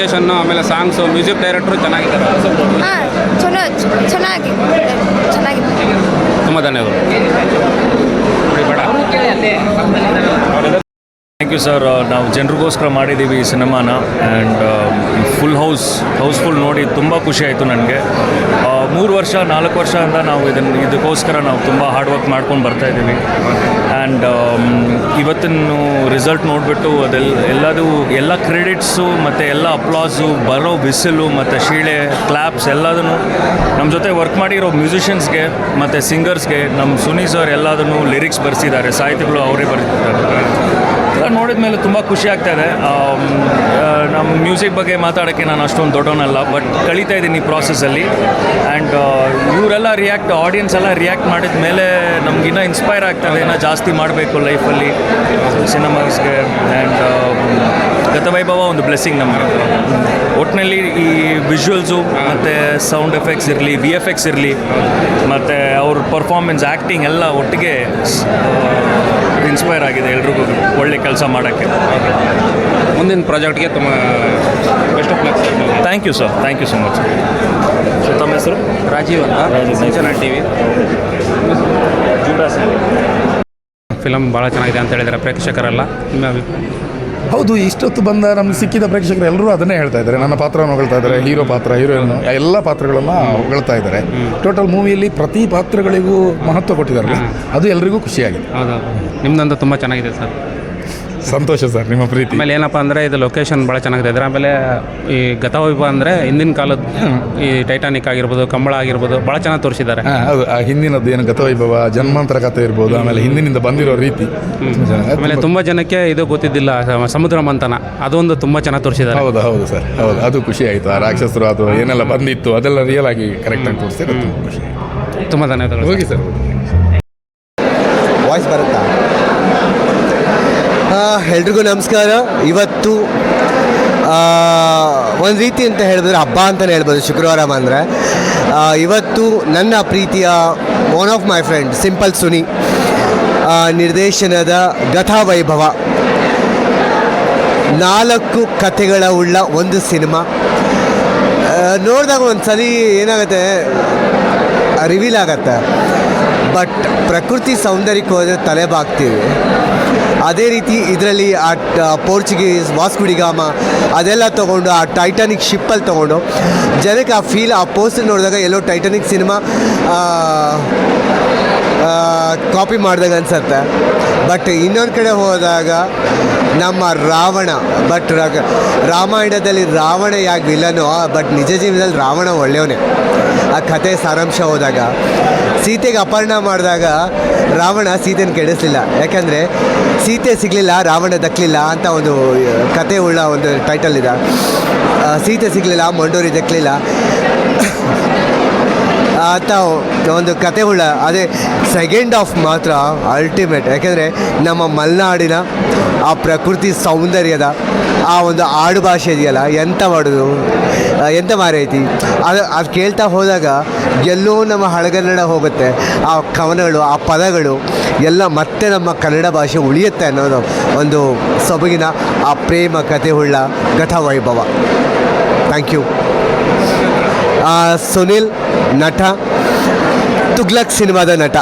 Location ಆಮೇಲೆ songs music director ಚೆನ್ನಾಗಿದ್ದಾರೆ. ಹಾಂ ಚಲೋ ಚೆನ್ನಾಗಿ ಚೆನ್ನಾಗಿ. ತುಂಬ ಧನ್ಯವಾದಗಳು. ಥ್ಯಾಂಕ್ ಯು ಸರ್ ನಾವು ಜನರಿಗೋಸ್ಕರ ಮಾಡಿದ್ದೀವಿ ಈ ಸಿನಿಮಾನ. ಆ್ಯಂಡ್ ಫುಲ್ ಹೌಸ್ ಹೌಸ್ಫುಲ್ ನೋಡಿ ತುಂಬ ಖುಷಿ ಆಯಿತು ನನಗೆ. ಮೂರು ವರ್ಷ, ನಾಲ್ಕು ವರ್ಷದಿಂದ ನಾವು ಇದನ್ನು ಇದಕ್ಕೋಸ್ಕರ ನಾವು ತುಂಬ ಹಾರ್ಡ್ ವರ್ಕ್ ಮಾಡ್ಕೊಂಡು ಬರ್ತಾ ಇದ್ದೀವಿ. ಆ್ಯಂಡ್ ಇವತ್ತಿನ ರಿಸಲ್ಟ್ ನೋಡಿಬಿಟ್ಟು ಅದೆಲ್ಲ ಎಲ್ಲದು, ಎಲ್ಲ ಕ್ರೆಡಿಟ್ಸು ಮತ್ತು ಎಲ್ಲ ಅಪ್ಲಾಸು ಬರೋ ಬಿಸಿಲು ಮತ್ತು ಶೀಳೆ ಕ್ಲಾಪ್ಸ್ ಎಲ್ಲದನ್ನು ನಮ್ಮ ಜೊತೆ ವರ್ಕ್ ಮಾಡಿರೋ ಮ್ಯೂಸಿಷಿಯನ್ಸ್ಗೆ ಮತ್ತು ಸಿಂಗರ್ಸ್ಗೆ ನಮ್ಮ ಸುನಿ ಸರ್ ಎಲ್ಲದನ್ನು ಲಿರಿಕ್ಸ್ ಬರೆಸಿದ್ದಾರೆ ಸಾಹಿತ್ಯಗಳು ಅವರೇ ಬರೆದಿದ್ದಾರೆ ನೋಡಿದ ಮೇಲೆ ತುಂಬ ಖುಷಿ ಆಗ್ತಾ ಇದೆ. ನಮ್ಮ ಮ್ಯೂಸಿಕ್ ಬಗ್ಗೆ ಮಾತಾಡೋಕ್ಕೆ ನಾನು ಅಷ್ಟೊಂದು ದೊಡ್ಡವನಲ್ಲ, ಬಟ್ ಕಳೀತಾ ಇದ್ದೀನಿ ಈ ಪ್ರಾಸೆಸ್ಸಲ್ಲಿ ಆ್ಯಂಡ್ ಇವರೆಲ್ಲ ರಿಯಾಕ್ಟ್ ಆಡಿಯನ್ಸ್ ಎಲ್ಲ ರಿಯಾಕ್ಟ್ ಮಾಡಿದ ಮೇಲೆ ನಮಗಿನ್ನೂ ಇನ್ಸ್ಪೈರ್ ಆಗ್ತದೆ ಇನ್ನೂ ಜಾಸ್ತಿ ಮಾಡಬೇಕು ಲೈಫಲ್ಲಿ ಸಿನಿಮಾಸ್ಗೆ ಆ್ಯಂಡ್ ಗತವೈಭವ ಒಂದು ಬ್ಲೆಸ್ಸಿಂಗ್ ನಮಗೆ. ಒಟ್ಟಿನಲ್ಲಿ ಈ ವಿಜುವಲ್ಸು ಮತ್ತು ಸೌಂಡ್ ಎಫೆಕ್ಟ್ಸ್ ಇರಲಿ ವಿ ಎಫ್ ಎಕ್ಸ್ ಇರಲಿ ಮತ್ತು ಅವ್ರ ಪರ್ಫಾರ್ಮೆನ್ಸ್ ಆ್ಯಕ್ಟಿಂಗ್ ಎಲ್ಲ ಒಟ್ಟಿಗೆ ಇನ್ಸ್ಪೈರ್ ಆಗಿದೆ ಎಲ್ರಿಗೂ ಒಳ್ಳೆ ಕೆಲಸ ಮಾಡೋಕ್ಕೆ. ಮುಂದಿನ ಪ್ರಾಜೆಕ್ಟ್ಗೆ ತುಂಬ best of luck thank you sir thank you so much so ತಮ್ಮ ಹೆಸರು? ರಾಜೀವ್ ಅಂತ. Sanchana Sinchana T V film ಭಾಳ ಚೆನ್ನಾಗಿದೆ ಅಂತ ಹೇಳಿದ್ರೆ ಪ್ರೇಕ್ಷಕರೆಲ್ಲ. ನಿಮ್ಮ ಅಭಿಪ್ರಾಯ ಹೌದು ಇಷ್ಟೊತ್ತು ಬಂದ ನಮ್ಗೆ ಸಿಕ್ಕಿದ ಪ್ರೇಕ್ಷಕರು ಎಲ್ಲರೂ ಅದನ್ನೇ ಹೇಳ್ತಾ ಇದ್ದಾರೆ. ನನ್ನ ಪಾತ್ರವನ್ನು ಹೊಗಳ್ತಾ ಇದ್ದಾರೆ ಹೀರೋ ಪಾತ್ರ ಹೀರೋಯಿನ್ ಎಲ್ಲ ಪಾತ್ರಗಳನ್ನು ಹೊಗಳ್ತಾ ಇದ್ದಾರೆ. ಟೋಟಲ್ ಮೂವಿಯಲ್ಲಿ ಪ್ರತಿ ಪಾತ್ರಗಳಿಗೂ ಮಹತ್ವ ಕೊಟ್ಟಿದ್ದಾರೆ. ಅದು ಎಲ್ರಿಗೂ ಖುಷಿಯಾಗಿದೆ. ಹೌದೌದು ನಿಮ್ದಂತೂ ತುಂಬ ಚೆನ್ನಾಗಿದೆ ಸರ್. ಸಂತೋಷ ಸರ್ ನಿಮ್ಮ ಪ್ರೀತಿ. ಆಮೇಲೆ ಏನಪ್ಪ ಅಂದರೆ ಇದು ಲೊಕೇಶನ್ ಭಾಳ ಚೆನ್ನಾಗಿದೆ. ಇದ್ರೆ ಆಮೇಲೆ ಈ ಗತವೈಭವ ಅಂದರೆ ಹಿಂದಿನ ಕಾಲದ ಈ ಟೈಟಾನಿಕ್ ಆಗಿರ್ಬೋದು ಕಂಬಳ ಆಗಿರ್ಬೋದು ಭಾಳ ಚೆನ್ನಾಗಿ ತೋರಿಸಿದ್ದಾರೆ. ಹೌದು. ಆ ಹಿಂದಿನದ್ದು ಏನು ಗತವೈಭವ ಜನ್ಮಾಂತರ ಕಥೆ ಇರ್ಬೋದು ಆಮೇಲೆ ಹಿಂದಿನಿಂದ ಬಂದಿರೋ ರೀತಿ. ಆಮೇಲೆ ತುಂಬ ಜನಕ್ಕೆ ಇದು ಗೊತ್ತಿದ್ದಿಲ್ಲ ಸಮುದ್ರ ಮಂಥನ. ಅದೊಂದು ತುಂಬ ಚೆನ್ನಾಗಿ ತೋರಿಸಿದ್ದಾರೆ. ಹೌದು ಹೌದು ಸರ್ ಹೌದು. ಅದು ಖುಷಿ ಆಯಿತು. ಆ ರಾಕ್ಷಸರು ಅದು ಏನೆಲ್ಲ ಬಂದಿತ್ತು ಅದೆಲ್ಲ ರಿಯಲ್ ಆಗಿ ಕರೆಕ್ಟಾಗಿ ತೋರಿಸಿದ್ರೆ ತುಂಬ ಖುಷಿ ತುಂಬ ಧನ್ಯವಾದಗಳು ಹೋಗಿ ಸರ್ ವಾಯ್ಸ್ ಬರುತ್ತಾ? ಎಲ್ರಿಗೂ ನಮಸ್ಕಾರ. ಇವತ್ತು ಒಂದು ರೀತಿ ಅಂತ ಹೇಳಿದ್ರೆ ಹಬ್ಬ ಅಂತಲೇ ಹೇಳ್ಬೋದು, ಶುಕ್ರವಾರ ಬಂದರೆ ಇವತ್ತು ನನ್ನ ಪ್ರೀತಿಯ one of my friend simple Suni ನಿರ್ದೇಶನದ ಗಥಾ ವೈಭವ. ನಾಲ್ಕು ಕಥೆಗಳ ಉಳ್ಳ ಒಂದು ಸಿನಿಮಾ. ನೋಡಿದಾಗ ಒಂದು ಸರಿ ಏನಾಗುತ್ತೆ ರಿವೀಲ್ ಆಗತ್ತೆ. ಬಟ್ ಪ್ರಕೃತಿ ಸೌಂದರ್ಯಕ್ಕೆ ಹೋದರೆ ತಲೆ ಬಾಗ್ತೀವಿ. ಅದೇ ರೀತಿ ಇದರಲ್ಲಿ ಆ ಪೋರ್ಚುಗೀಸ್ ವಾಸ್ಕುಡಿಗಾಮ ಅದೆಲ್ಲ ತೊಗೊಂಡು, ಆ ಟೈಟಾನಿಕ್ ಶಿಪ್ಪಲ್ಲಿ ತೊಗೊಂಡು, ಜನಕ್ಕೆ ಆ ಫೀಲ್ ಆ ಪೋಸ್ಟರ್ ನೋಡಿದಾಗ ಎಲ್ಲೋ ಟೈಟಾನಿಕ್ ಸಿನಿಮಾ ಕಾಪಿ ಮಾಡಿದಾಗ ಅನ್ಸತ್ತೆ. ಬಟ್ ಇನ್ನೊಂದು ಕಡೆ ಹೋದಾಗ ನಮ್ಮ ರಾವಣ ಬಟ್ ರಾಮಾಯಣದಲ್ಲಿ ರಾವಣ ಯಾಕೆ ವಿಲನು ಬಟ್ ನಿಜ ಜೀವನದಲ್ಲಿ ರಾವಣ ಒಳ್ಳೆಯವನೇ. ಆ ಕತೆ ಸಾರಾಂಶ ಹೋದಾಗ, ಸೀತೆಗೆ ಅಪಹರಣ ಮಾಡಿದಾಗ ರಾವಣ ಸೀತೆಯನ್ನು ಕೆಡಿಸ್ಲಿಲ್ಲ. ಯಾಕೆಂದರೆ ಸೀತೆ ಸಿಗಲಿಲ್ಲ, ರಾವಣ ದಕ್ಕಲಿಲ್ಲ ಅಂತ ಒಂದು ಕತೆ ಉಳ್ಳ ಒಂದು ಟೈಟಲ್ ಇದೆ. ಸೀತೆ ಸಿಗಲಿಲ್ಲ, ಮಂಡೋರಿ ದಕ್ಕಲಿಲ್ಲ ಅಂತ ಒಂದು ಕತೆ ಉಳ್ಳ ಅದೇ ಸೆಕೆಂಡ್ ಆಫ್ ಮಾತ್ರ ಅಲ್ಟಿಮೇಟ್ ಯಾಕೆಂದರೆ ನಮ್ಮ ಮಲೆನಾಡಿನ ಆ ಪ್ರಕೃತಿ ಸೌಂದರ್ಯದ ಆ ಒಂದು ಆಡು ಭಾಷೆ ಇದೆಯಲ್ಲ ಎಂಥ ಮಾಡೋದು? ಎಂಥ ಮಾರೈತಿ? ಅದು ಅದು ಕೇಳ್ತಾ ಹೋದಾಗ ಎಲ್ಲೋ ನಮ್ಮ ಹಳಗನ್ನಡ ಹೋಗುತ್ತೆ. ಆ ಕವನಗಳು, ಆ ಪದಗಳು ಎಲ್ಲ ಮತ್ತೆ ನಮ್ಮ ಕನ್ನಡ ಭಾಷೆ ಉಳಿಯುತ್ತೆ ಅನ್ನೋದು ಒಂದು ಸೊಬಗಿನ ಆ ಪ್ರೇಮ ಕಥೆ ಉಳ್ಳ ಘಟ ವೈಭವ ಥ್ಯಾಂಕ್ ಯು ಸುನಿಲ್ ನಟ ತುಗ್ಲಕ್ ಸಿನಿಮಾದ ನಟ